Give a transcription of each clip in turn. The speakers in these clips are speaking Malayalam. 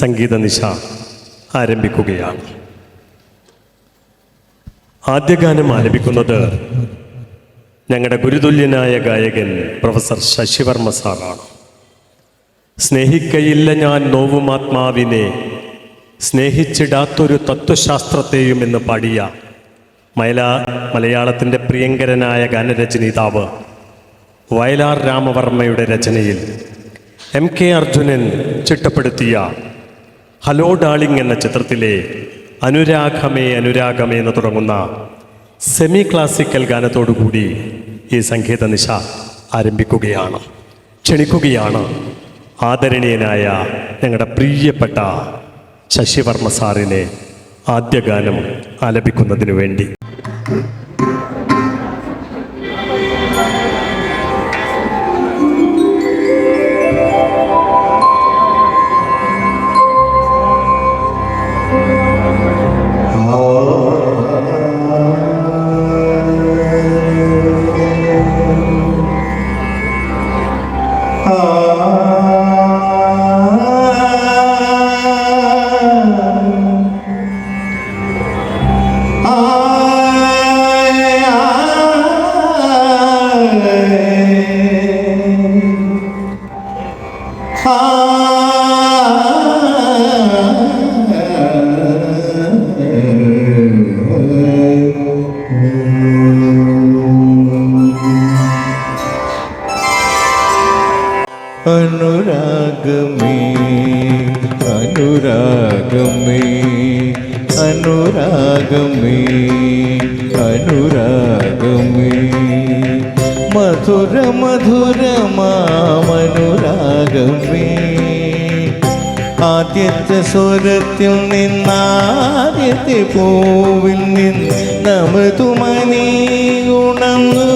സംഗീത നിശ ആരംഭിക്കുകയാണ്. ആദ്യ ഗാനം ആലപിക്കുന്നത് ഞങ്ങളുടെ ഗുരുതുല്യനായ ഗായകൻ പ്രൊഫസർ ശശിവർമ്മ സാറാണ്. സ്നേഹിക്കയില്ല ഞാൻ നോവുമാത്മാവിനെ സ്നേഹിച്ചിടാത്തൊരു തത്വശാസ്ത്രത്തെയും എന്ന് പാടിയ മയലാ മലയാളത്തിന്റെ പ്രിയങ്കരനായ ഗാനരചയിതാവ് വയലാർ രാമവർമ്മയുടെ രചനയിൽ എം കെ അർജുനൻ ചിട്ടപ്പെടുത്തിയ ഹലോ ഡാളിംഗ് എന്ന ചിത്രത്തിലെ അനുരാഗമേ അനുരാഗമേ എന്ന് തുടങ്ങുന്ന സെമി ക്ലാസിക്കൽ ഗാനത്തോടുകൂടി ഈ സംഗീത നിശ ആരംഭിക്കുകയാണ് ക്ഷണിക്കുകയാണ് ആദരണീയനായ ഞങ്ങളുടെ പ്രിയപ്പെട്ട ശശിവർമ്മ സാറിനെ ആദ്യ ഗാനം ആലപിക്കുന്നതിനു വേണ്ടി. അനുരാഗമേ അനുരാഗമേ അനുരാഗമേ അനുരാഗമേ. മധുര മധുരമാമനുരാഗമേ ആദ്യത്തെ സ്വരത്തിൽ നിന്നാദ്യത്തെ പൂവിൽ നിന്ന് നമതുമനീ ഉണർന്നു.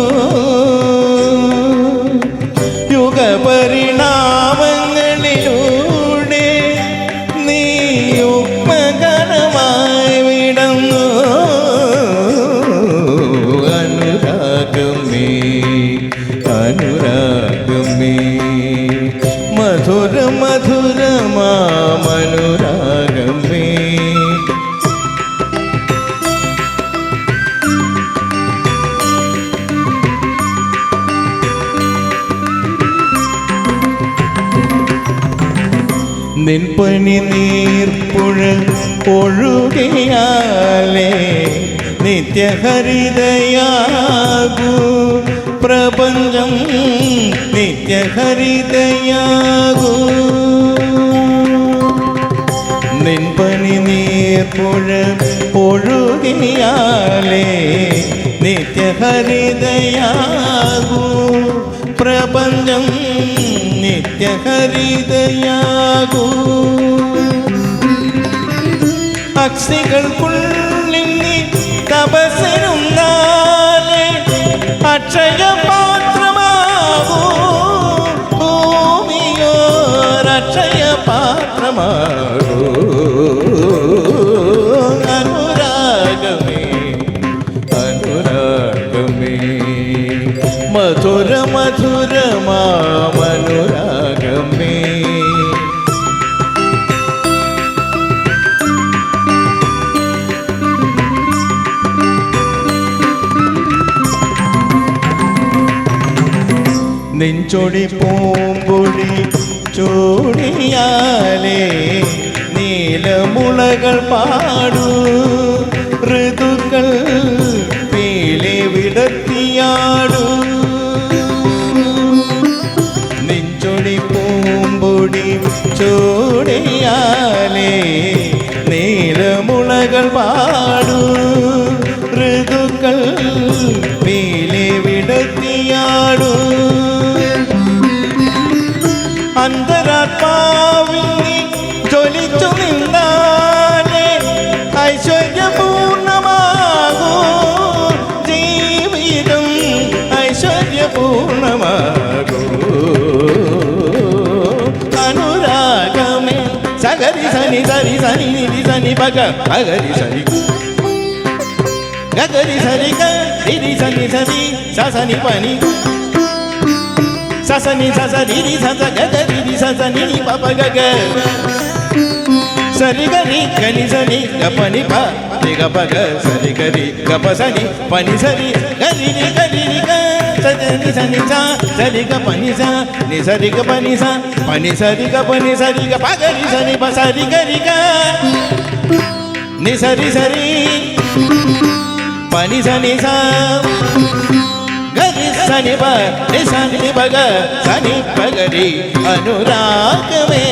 നിൻപനി നീർപ്പുഴ ഒഴുകയാലേ നിത്യഹരിതയാകൂ. പ്രപഞ്ചം നിത്യഹരിതയാകൂ. നിൻപണി നീർപ്പുഴ ഒഴുകിയാലേ നിത്യഹരിതയാകൂ. പ്രപഞ്ചം നിത്യഹരിതയാകൂ. അക്ഷികൾക്കുള്ളിൽ നീ തപസ്സിനും നാളെ അക്ഷയപാത്രമാകൂ. ഭൂമിയോ അക്ഷയപാത്രമാകൂ. അനുരാഗമേ അനുരാഗമേ. മധുര നെഞ്ചൊടി പൂമ്പൊഴി ചൂടിയാലേ നീലമുളകൾ പാടൂ. ഋതുക്കൾ പേലെ വിടത്തിയാടൂ നെഞ്ചൊടി പൂമ്പൊടി ചൂടിയാലേ നീലമുളകൾ പാടൂ. सनी सरी सनी निधी सनी बघ अगरी सरी. गगरी सरी ग रिरी सनी सनी ससनी पाणी. ससनी सस रिरी सस गग रिरी सस निनी पाप गग सरी गरी गनी सनी गपनी पा ते गप ग सरी गरी गप सनी पनी सरी गरी गरी ग సని పని సరి గరి రి గరి రి గ సని సని స సరి గ పని స ని సరి గ పని స పని సరి గ పని సరి గ ప గరి సని ప సరి గరి గ ని సరి సరి పని సని స గరి సని ప ని సని పగ సని పగరి అనురాగమే